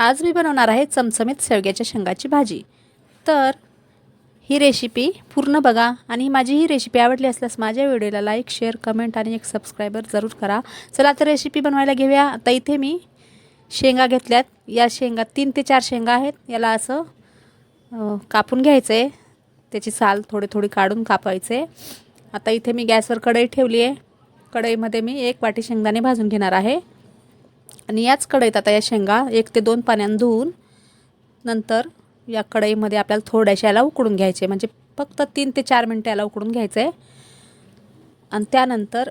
आज मी बनवणार आहे चमचमीत शेवग्याच्या शेंगाची भाजी. तर ही रेसिपी पूर्ण बघा आणि माझी ही रेसिपी आवडली असल्यास माझ्या व्हिडिओला लाईक शेअर कमेंट आणि एक सबस्क्रायबर जरूर करा. चला तर रेसिपी बनवायला घेऊया. आता इथे मी शेंगा घेतल्यात. या शेंगा तीन ते चार शेंगा आहेत. याला असं कापून घ्यायचं आहे त्याची साल थोडी थोडी काढून कापायचे. आता इथे मी गॅसवर कढई ठेवली आहे कढईमध्ये मी एक वाटी शेंगदाणे भाजून घेणार आहे. आणि याच कढईत आता या शेंगा एक ते दोन पाण्यानं धुवून नंतर या कढईमध्ये आपल्याला थोड्याशा याला उकडून घ्यायचे. म्हणजे फक्त तीन ते चार मिनटं याला उकडून घ्यायचं आहे आणि त्यानंतर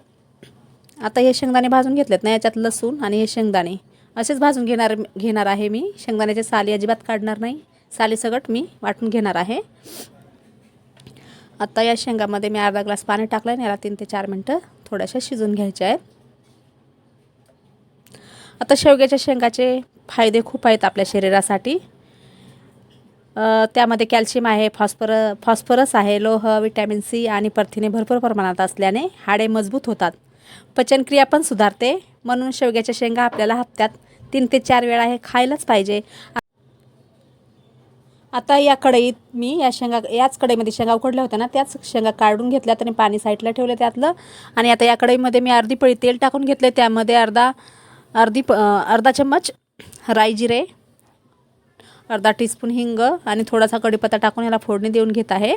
आता हे शेंगदाणे भाजून घेतलेत ना याच्यात लसूण आणि हे शेंगदाणे. असेच भाजून घेणार घेणार आहे मी. शेंगदाण्याचे साली अजिबात काढणार नाही. साली सगट मी वाटून घेणार आहे. आता या शेंगामध्ये मी अर्धा ग्लास पाणी टाकलं आणि याला तीन ते चार मिनटं थोड्याशा शिजून घ्यायच्या आहेत. आता शेवग्याच्या शेंगाचे फायदे खूप आहेत आपल्या शरीरासाठी. त्यामध्ये कॅल्शियम आहे फॉस्फर फॉस्फरस आहे लोह विटॅमिन सी आणि प्रथिने भरपूर प्रमाणात असल्याने हाडे मजबूत होतात. पचनक्रिया पण सुधारते. म्हणून शेवग्याच्या शेंगा आपल्याला हप्त्यात तीन ते चार वेळा हे खायलाच पाहिजे. आता या कढईत मी या शेंगा याच कढईमध्ये शेंगा उकडल्या होत्या ना त्याच शेंगा काढून घेतल्या त्याने पाणी साईडला ठेवलं त्यातलं. आणि आता या कढईमध्ये मी अर्धी पळी तेल टाकून घेतले त्यामध्ये अर्धा अर्धी प अर्धा चम्मच राई जिरे अर्धा टीस्पून हिंग आणि थोडासा कढीपत्ता टाकून याला फोडणी देऊन घेत आहे.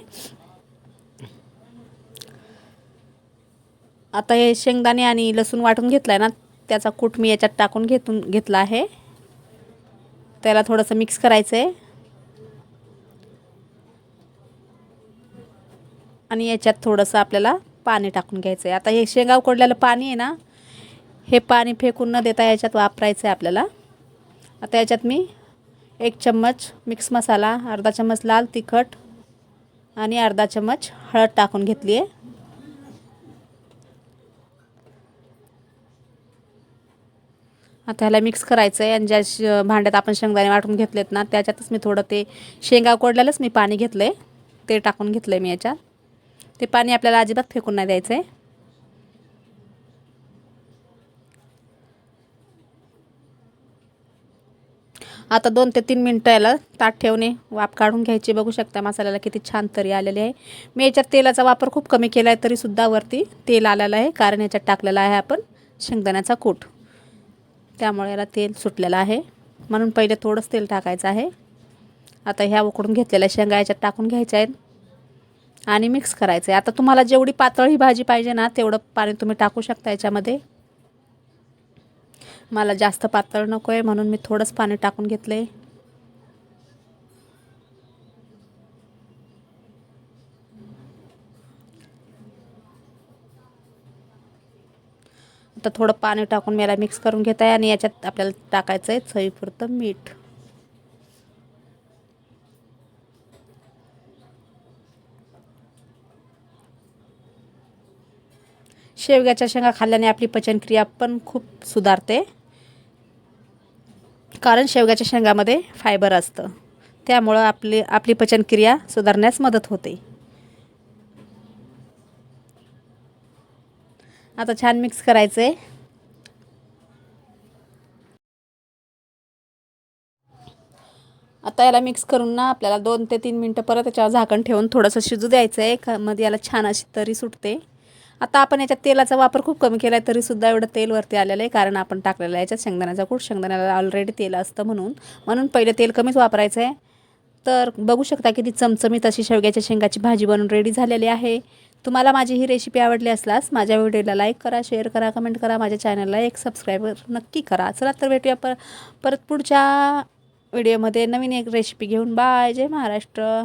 आता हे शेंगदाणे आणि लसूण वाटून घेतला आहे ना त्याचा कूट मी याच्यात टाकून घेतून घेतला आहे. त्याला थोडंसं मिक्स करायचं आहे आणि याच्यात थोडंसं आपल्याला पाणी टाकून घ्यायचं आहे आता हे शेंगा उकडलेलं पाणी आहे ना हे पाणी फेकून न देता याच्यात वापरायचं आहे आपल्याला. आता याच्यात मी एक चम्मच मिक्स मसाला अर्धा चम्मच लाल तिखट आणि अर्धा चम्मच हळद टाकून घेतली आहे आता ह्याला मिक्स करायचं आहे आणि ज्या श भांड्यात आपण शेंगदाणे वाटून घेतलेत ना त्याच्यातच मी थोडं ते शेंगा कोरड्यालाच मी पाणी घेतलं आहे ते टाकून घेतलं आहे मी याच्यात. ते पाणी आपल्याला अजिबात फेकून नाही द्यायचं आहे आता दोन ते तीन मिनटं याला ताट ठेवणे वाफ काढून घ्यायची. बघू शकता मसाल्याला किती छान तरी आलेले आहे. मी याच्यात तेलाचा वापर खूप कमी केला आहे तरीसुद्धा वरती तेल आलेलं आहे. कारण याच्यात टाकलेला आहे आपण शेंगदाण्याचा कूट. त्यामुळे याला तेल सुटलेलं आहे. म्हणून पहिले थोडंच तेल टाकायचं आहे. आता ह्या उकडून घेतलेल्या शेंगा याच्यात टाकून घ्यायच्या आहेत. आणि मिक्स करायचं आहे. आता तुम्हाला जेवढी पातळ ही भाजी पाहिजे ना तेवढं पाणी तुम्ही टाकू शकता याच्यामध्ये. मला जास्त पातळ नको आहे म्हणून मी थोडंच पाणी टाकून घेतलं आहे आता थोडं पाणी टाकून मला मिक्स करून घेत आहे आणि याच्यात आपल्याला टाकायचं आहे चवीपुरतं मीठ. शेवग्याच्या शेंगा खाल्ल्याने आपली पचनक्रिया पण खूप सुधारते. कारण शेवग्याच्या शेंगामध्ये फायबर असतं. त्यामुळं आपली आपली पचनक्रिया सुधारण्यास मदत होते. आता छान मिक्स करायचं आहे आता याला मिक्स करून ना आपल्याला दोन ते तीन मिनटं परत याच्यावर झाकण ठेवून थोडंसं शिजू द्यायचं आहे का मध्ये याला छान अशी तरी सुटते. आता आपण याच्यात तेलाचा वापर खूप कमी केला आहे तरीसुद्धा एवढं तेल वरती आलेलं आहे कारण आपण टाकलेलं आहे याच्यात शेंगदाण्याचा कूट. शेंगदाण्याला ऑलरेडी तेल असतं म्हणून. म्हणून पहिले तेल कमीच वापरायचं आहे तर बघू शकता किती चमचमीत अशी शेवग्याच्या शेंगाची भाजी बनवून रेडी झालेली आहे. तुम्हाला माझी ही रेसिपी आवडली असल्यास माझ्या व्हिडिओला लाईक करा शेअर करा कमेंट करा. माझ्या चॅनलला एक सबस्क्राईबर नक्की करा. चला तर भेटूया पर परत पुढच्या व्हिडिओमध्ये नवीन एक रेसिपी घेऊन. बाय जय महाराष्ट्र.